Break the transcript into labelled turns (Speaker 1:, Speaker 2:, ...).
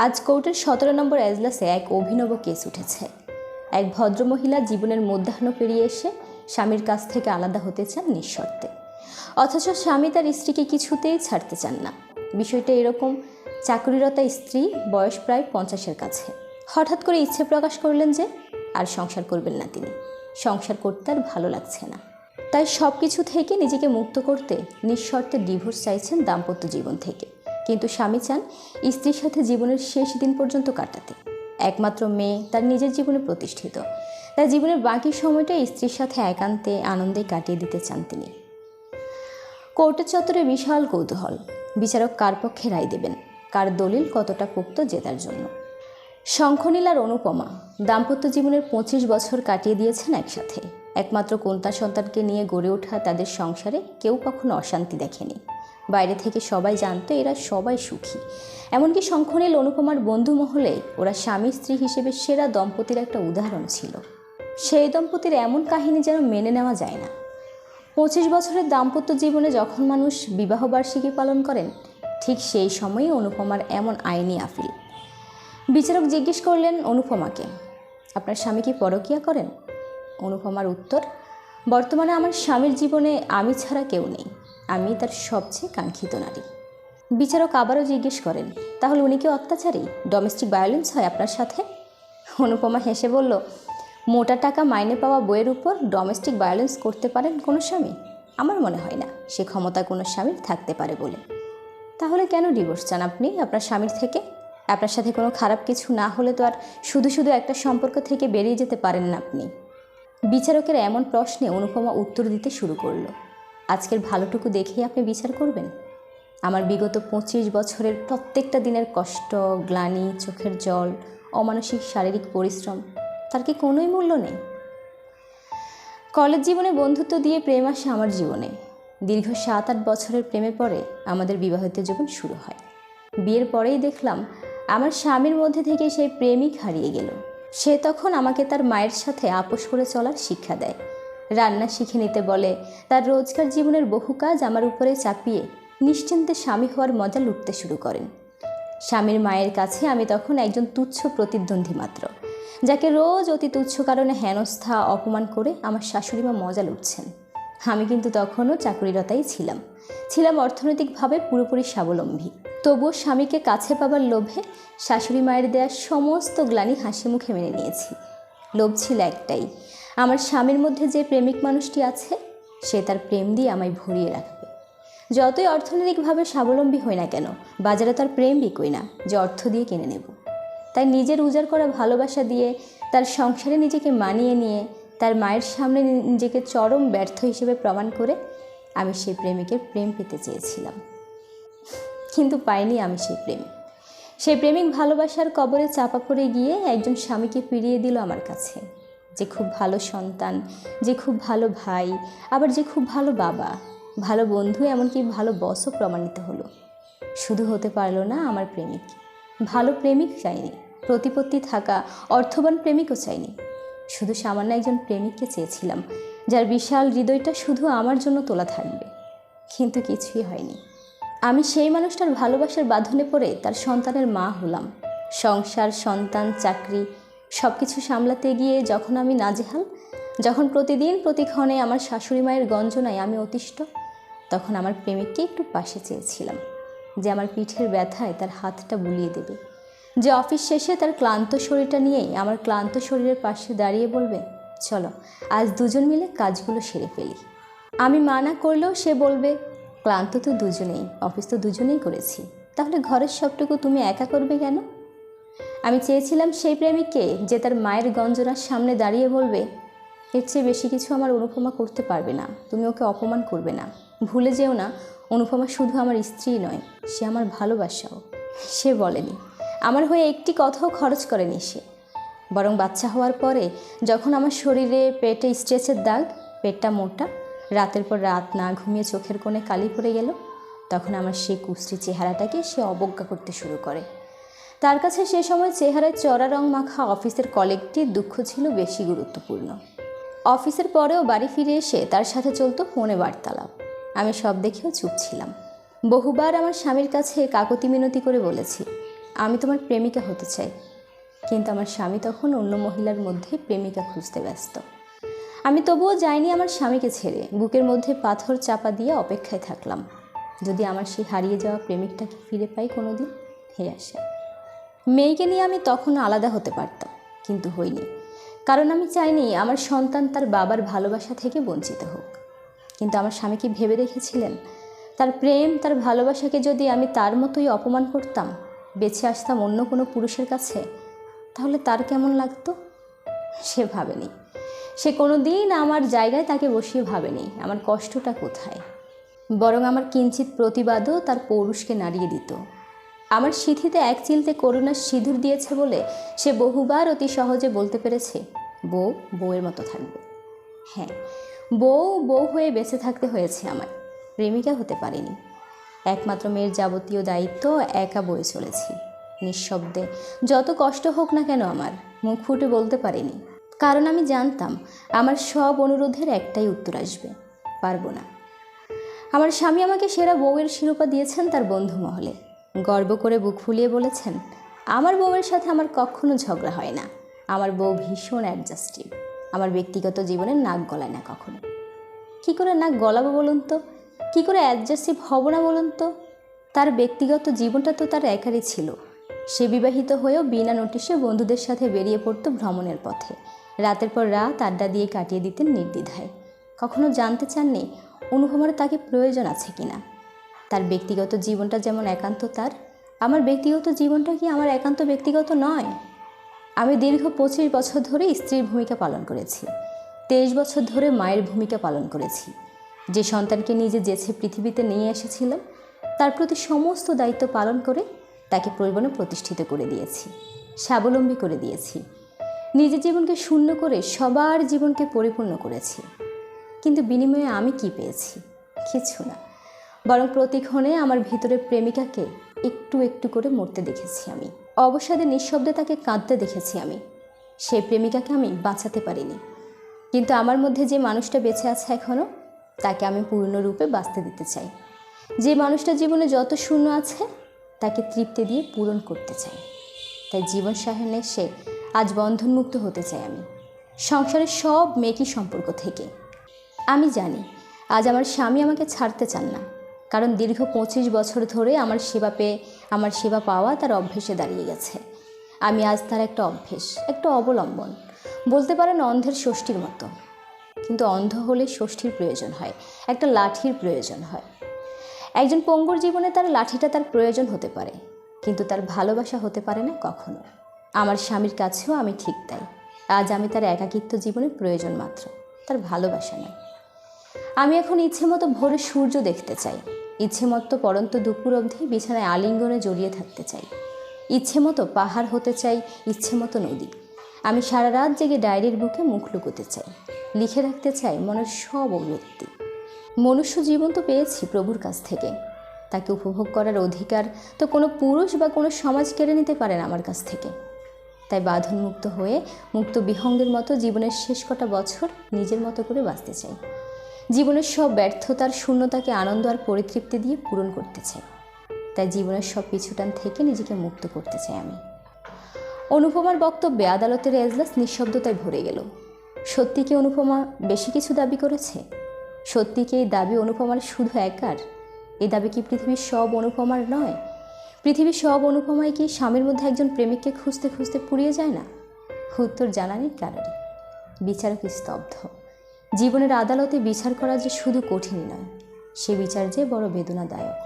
Speaker 1: আজ কোর্টের সতেরো নম্বর এজলাসে এক অভিনব কেস উঠেছে। এক ভদ্রমহিলা জীবনের মধ্যাহ্ন পেরিয়ে এসে স্বামীর কাছ থেকে আলাদা হতে চান নিঃশর্তে। অথচ স্বামী তার স্ত্রীকে কিছুতেই ছাড়তে চান না। বিষয়টা এরকম, চাকরিরতা স্ত্রী বয়স প্রায় পঞ্চাশের কাছে। হঠাৎ করে ইচ্ছে প্রকাশ করলেন যে আর সংসার করবেন না তিনি। সংসার করতে আর ভালো লাগছে না। তাই সব কিছু থেকে নিজেকে মুক্ত করতে নিঃশর্তে ডিভোর্স চাইছেন দাম্পত্য জীবন থেকে। কিন্তু স্বামী চান স্ত্রীর সাথে জীবনের শেষ দিন পর্যন্ত কাটাতে। একমাত্র মেয়ে তার নিজের জীবনে প্রতিষ্ঠিত। তার জীবনের বাকি সময়টা স্ত্রীর সাথে একান্তে আনন্দে কাটিয়ে দিতে চান তিনি। কোর্টের চত্বরে বিশাল কৌতূহল। বিচারক কার পক্ষে রায় দেবেন? কার দলিল কতটা পোক্ত জেতার জন্য? শঙ্খনীল আর অনুপমা দাম্পত্য জীবনের পঁচিশ বছর কাটিয়ে দিয়েছেন একসাথে। একমাত্র কন্যা সন্তানকে নিয়ে গড়ে ওঠা তাদের সংসারে কেউ কখনো অশান্তি দেখেনি। বাইরে থেকে সবাই জানতো এরা সবাই সুখী। এমনকি শঙ্খনীল, অনুপমার বন্ধু মহলে ওরা স্বামী স্ত্রী হিসেবে সেরা দম্পতির একটা উদাহরণ ছিল। সেই দম্পতির এমন কাহিনী যেন মেনে নেওয়া যায় না। পঁচিশ বছরের দাম্পত্য জীবনে যখন মানুষ বিবাহবার্ষিকী পালন করেন, ঠিক সেই সময়ই অনুপমার এমন আইনি আফিল বিচারক জিজ্ঞেস করলেন অনুপমাকে, আপনার স্বামী কি পরকিয়া করেন? অনুপমার উত্তর, বর্তমানে আমার স্বামীর জীবনে আমি ছাড়া কেউ নেই। আমি তার সবচেয়ে কাঙ্ক্ষিত নারী। বিচারক আবারও জিজ্ঞেস করেন, তাহলে উনি কি অত্যাচারী? ডোমেস্টিক ভায়োলেন্স হয় আপনার সাথে? অনুপমা হেসে বলল, মোটা টাকা মাইনে পাওয়া বইয়ের উপর ডোমেস্টিক ভায়োলেন্স করতে পারেন কোনো স্বামী? আমার মনে হয় না, সে ক্ষমতা কোনো স্বামীর থাকতে পারে বলে। তাহলে কেন ডিভোর্স চান আপনি আপনার স্বামীর থেকে? আপনার সাথে কোনো খারাপ কিছু না হলে তো আর শুধু শুধু একটা সম্পর্ক থেকে বেরিয়ে যেতে পারেন না আপনি। বিচারকের এমন প্রশ্নে অনুপমা উত্তর দিতে শুরু করল। আজকের ভালোটুকু দেখেই আপনি বিচার করবেন? আমার বিগত পঁচিশ বছরের প্রত্যেকটা দিনের কষ্ট, গ্লানি, চোখের জল, অমানসিক শারীরিক পরিশ্রম, তার কি কোনোই মূল্য নেই? কলেজ জীবনে বন্ধুত্ব দিয়ে প্রেম আসে আমার জীবনে। দীর্ঘ সাত আট বছরের প্রেমে পরে আমাদের বিবাহিত জীবন শুরু হয়। বিয়ের পরেই দেখলাম, আমার স্বামীর মধ্যে থেকে সেই প্রেমিক হারিয়ে গেল। সে তখন আমাকে তার মায়ের সাথে আপোষ করে চলার শিক্ষা দেয়। রান্না শিখে নিতে বলে। তার রোজকার জীবনের বহু কাজ আমার উপরে চাপিয়ে নিশ্চিন্তে স্বামী হওয়ার মজা লুটতে শুরু করেন। স্বামীর মায়ের কাছে আমি তখন একজন তুচ্ছ প্রতিদ্বন্দ্বী মাত্র, যাকে রোজ অতি তুচ্ছ কারণে হেনস্থা, অপমান করে আমার শাশুড়িমা মজা লুটছেন। আমি কিন্তু তখনও চাকরিরতাই ছিলাম। ছিলাম অর্থনৈতিকভাবে পুরোপুরি স্বাবলম্বী। তবুও স্বামীকে কাছে পাবার লোভে শাশুড়ি মায়ের দেয়া সমস্ত গ্লানি হাসি মুখে মেনে নিয়েছি। লোভ ছিল একটাই আমার স্বামীর মধ্যে যে প্রেমিক মানুষটি আছে, সে তার প্রেম দিয়ে আমায় ভরিয়ে রাখবে। যতই অর্থনৈতিকভাবে স্বাবলম্বী হই না কেন, বাজারে তার প্রেম বিকই না, যে অর্থ দিয়ে কিনে নেব। তাই নিজের উজাড় করা ভালোবাসা দিয়ে, তার সংসারে নিজেকে মানিয়ে নিয়ে, তার মায়ের সামনে নিজেকে চরম ব্যর্থ হিসেবে প্রমাণ করে, আমি সেই প্রেমিকের প্রেম পেতে চেয়েছিলাম। কিন্তু পাইনি আমি সেই প্রেম। সেই প্রেমিক ভালোবাসার কবরে চাপা পড়ে গিয়ে একজন স্বামীকে ফিরিয়ে দিল আমার কাছে। যে খুব ভালো সন্তান, যে খুব ভালো ভাই, আবার যে খুব ভালো বাবা, ভালো বন্ধু, এমনকি ভালো বসও প্রমাণিত হলো। শুধু হতে পারল না আমার প্রেমিক। ভালো প্রেমিক চাইনি, প্রতিপত্তি থাকা অর্থবান প্রেমিকও চাইনি। শুধু সামান্য একজন প্রেমিককে চেয়েছিলাম, যার বিশাল হৃদয়টা শুধু আমার জন্য তোলা থাকবে। কিন্তু কিছুই হয়নি। আমি সেই মানুষটার ভালোবাসার বাঁধনে পড়ে তার সন্তানের মা হলাম। সংসার, সন্তান, চাকরি সব কিছু সামলাতে গিয়ে যখন আমি নাজেহাল, যখন প্রতিদিন প্রতিক্ষণে আমার শাশুড়ি মায়ের গঞ্জনায় আমি অতিষ্ঠ, তখন আমার প্রেমিককে একটু পাশে চেয়েছিলাম যে আমার পিঠের ব্যথায় তার হাতটা বুলিয়ে দেবে। যে অফিস শেষে তার ক্লান্ত শরীরটা নিয়েই আমার ক্লান্ত শরীরের পাশে দাঁড়িয়ে বলবে, চলো, আজ দুজন মিলে কাজগুলো সেরে ফেলি। আমি মানা করলেও সে বলবে, ক্লান্ত তো দুজনেই, অফিস তো দুজনেই করেছি। তাহলে ঘরের সবটুকু তুমি একা করবে কেন? আমি চেয়েছিলাম সেই প্রেমিককে যে তার মায়ের গঞ্জনার সামনে দাঁড়িয়ে বলবে, এর চেয়ে বেশি কিছু আমার অনুপমা করতে পারবে না। তুমি ওকে অপমান করবে না। ভুলে যেও না, অনুপমা শুধু আমার স্ত্রী নয়, সে আমার ভালোবাসাও। সে বলেনি। আমার হয়ে একটি কথাও খরচ করেনি সে। বরং বাচ্চা হওয়ার পরে যখন আমার শরীরে পেটে স্ট্রেচের দাগ, পেটটা মোটা, রাতের পর রাত না ঘুমিয়ে চোখের কোণে কালি পড়ে গেল, তখন আমার সেই কুশ্রী চেহারাটাকে সে অবজ্ঞা করতে শুরু করে। তার কাছে সে সময় চেহারায় চড়া রং মাখা অফিসের কলেজটির দুঃখ ছিল বেশি গুরুত্বপূর্ণ। অফিসের পরেও বাড়ি ফিরে এসে তার সাথে চলতো ফোনে বার্তালাপ। আমি সব দেখেও চুপ ছিলাম। বহুবার আমার স্বামীর কাছে কাকতি মিনতি করে বলেছি, আমি তোমার প্রেমিকা হতে চাই। কিন্তু আমার স্বামী তখন অন্য মহিলার মধ্যে প্রেমিকা খুঁজতে ব্যস্ত। আমি তবুও যাইনি আমার স্বামীকে ছেড়ে। বুকের মধ্যে পাথর চাপা দিয়ে অপেক্ষায় থাকলাম। যদি আমার সেই হারিয়ে যাওয়া প্রেমিকটাকে ফিরে পাই কোনো দিন হে আসে মেয়েকে নিয়ে আমি তখন আলাদা হতে পারতাম, কিন্তু হইনি। কারণ আমি চাইনি আমার সন্তান তার বাবার ভালোবাসা থেকে বঞ্চিত হোক। কিন্তু আমার স্বামী কি ভেবে দেখেছিলেন তার প্রেম, তার ভালোবাসাকে যদি আমি তার মতোই অপমান করতাম বেছে আসতাম অন্য কোনো পুরুষের কাছে, তাহলে তার কেমন লাগতো? সে ভাবেনি। সে কোনো দিন আমার জায়গায় তাকে বসিয়ে ভাবেনি, আমার কষ্টটা কোথায়? বরং আমার কিঞ্চিত প্রতিবাদও তার পৌরুষকে নাড়িয়ে দিত। আমার সিঁথিতে এক চিলতে করুণার সিঁদুর দিয়েছে বলে সে বহুবার অতি সহজে বলতে পেরেছে, বউ বউয়ের মতো থাকবে। হ্যাঁ বউ বউ হয়ে বেঁচে থাকতে হয়েছে আমার প্রেমিকা হতে পারিনি। একমাত্র মেয়ের যাবতীয় দায়িত্ব, একা বয়ে চলেছি। নিঃশব্দে যত কষ্ট হোক না কেন আমার, মুখ ফুটে বলতে পারিনি। কারণ আমি জানতাম, আমার সব অনুরোধের একটাই উত্তর আসবে, পারব না। আমার স্বামী আমাকে সেরা বউয়ের শিরোপা দিয়েছেন তার বন্ধু মহলে। গর্ব করে বুক ফুলিয়ে বলেছেন, আমার বউয়ের সাথে আমার কখনো ঝগড়া হয় না। আমার বউ ভীষণ অ্যাডজাস্টিভ আমার ব্যক্তিগত জীবনে নাক গলায় না কখনো। কী করে নাক গলাবো বলুন তো? কী করে অ্যাডজাস্টিভ হব না বলুন তো? তার ব্যক্তিগত জীবনটা তো তার একারই ছিল। সে বিবাহিত হয়েও বিনা নোটিশে বন্ধুদের সাথে বেরিয়ে পড়ত ভ্রমণের পথে। রাতের পর রাত আড্ডা দিয়ে কাটিয়ে দিতেন নির্দ্বিধায়। কখনো জানতে চাননি অনুভবের তাকে প্রয়োজন আছে কিনা? তার ব্যক্তিগত জীবনটা যেমন একান্ত তার, আমার ব্যক্তিগত জীবনটা কি আমার একান্ত ব্যক্তিগত নয়? আমি দীর্ঘ পঁচিশ বছর ধরে স্ত্রীর ভূমিকা পালন করেছি, তেইশ বছর ধরে মায়ের ভূমিকা পালন করেছি। যে সন্তানকে নিজে যেছে পৃথিবীতে নিয়ে এসেছিলাম তার প্রতি সমস্ত দায়িত্ব পালন করে তাকে পরিবনে প্রতিষ্ঠিত করে দিয়েছি, স্বাবলম্বী করে দিয়েছি। নিজের জীবনকে শূন্য করে সবার জীবনকে পরিপূর্ণ করেছি। কিন্তু বিনিময়ে আমি কি পেয়েছি? কিছু না। বরং প্রতিক্ষণে আমার ভিতরে প্রেমিকাকে একটু একটু করে মরতে দেখেছি আমি। অবসাদে নিঃশব্দে তাকে কাঁদতে দেখেছি আমি। সেই প্রেমিকাকে আমি বাঁচাতে পারিনি। কিন্তু আমার মধ্যে যে মানুষটা বেঁচে আছে এখনও তাকে আমি পূর্ণরূপে বাঁচতে দিতে চাই। যে মানুষটা জীবনে যত শূন্য আছে, তাকে তৃপ্তি দিয়ে পূরণ করতে চাই। তাই জীবন সাহায্যে এসে আজ বন্ধনমুক্ত হতে চাই আমি। সংসারের সব মেকি সম্পর্ক থেকে। আমি জানি, আজ আমার স্বামী আমাকে ছাড়তে চান না। কারণ দীর্ঘ পঁচিশ বছর ধরে আমার সেবা পেয়ে, আমার সেবা পাওয়া তার অভ্যেসে দাঁড়িয়ে গেছে। আমি আজ তার একটা অভ্যেস, একটা অবলম্বন। বলতে পারেন অন্ধের ষষ্ঠীর মতো। কিন্তু অন্ধ হলে ষষ্ঠীর প্রয়োজন হয়, একটা লাঠির প্রয়োজন হয়। একজন পঙ্গুর জীবনে তার লাঠিটা তার প্রয়োজন হতে পারে, কিন্তু তার ভালোবাসা হতে পারে না কখনো। আমার স্বামীর কাছেও আমি ঠিক তাই। আজ আমি তার একাকিত্ব জীবনে প্রয়োজন মাত্র, তার ভালোবাসা নয়। আমি এখন ইচ্ছে মতো ভোরে সূর্য দেখতে চাই। ইচ্ছে মতো পরন্ত দুপুর অবধি বিছানায় আলিঙ্গনে জড়িয়ে থাকতে চাই। ইচ্ছে মতো পাহাড় হতে চাই, ইচ্ছে মতো নদী। আমি সারা রাত জেগে ডায়েরির বুকে মুখ লুকোতে চাই। লিখে রাখতে চাই মনের সব অভিব্যক্তি। মনুষ্য জীবন তো পেয়েছি প্রভুর কাছ থেকে। তাকে উপভোগ করার অধিকার তো কোনো পুরুষ বা কোনো সমাজ কেড়ে নিতে পারে না আমার কাছ থেকে। তাই বাঁধনমুক্ত হয়ে, মুক্ত বিহঙ্গের মতো জীবনের শেষ কটা বছর নিজের মতো করে বাঁচতে চাই। জীবনের সব ব্যর্থতার শূন্যতাকে আনন্দ আর পরিতৃপ্তি দিয়ে পূরণ করতে চাই। তাই জীবনের সব পিছুটান থেকে নিজেকে মুক্ত করতে চাই আমি। অনুপমার বক্তব্যে আদালতের এজলাস নিঃশব্দতায় ভরে গেল। সত্যি কি অনুপমা বেশি কিছু দাবি করেছে? সত্যি কি এই দাবি অনুপমার শুধু একার? এই দাবি কি পৃথিবীর সব অনুপমার নয়? পৃথিবীর সব অনুপমায় কি স্বামীর মধ্যে একজন প্রেমিককে খুঁজতে খুঁজতে পুড়িয়ে যায় না? উত্তর জানা নেই কারোরই বিচারক স্তব্ধ। জীবনের আদালতে বিচার করা যে শুধু কঠিনই নয় সে বিচার যে বড় বেদনাদায়ক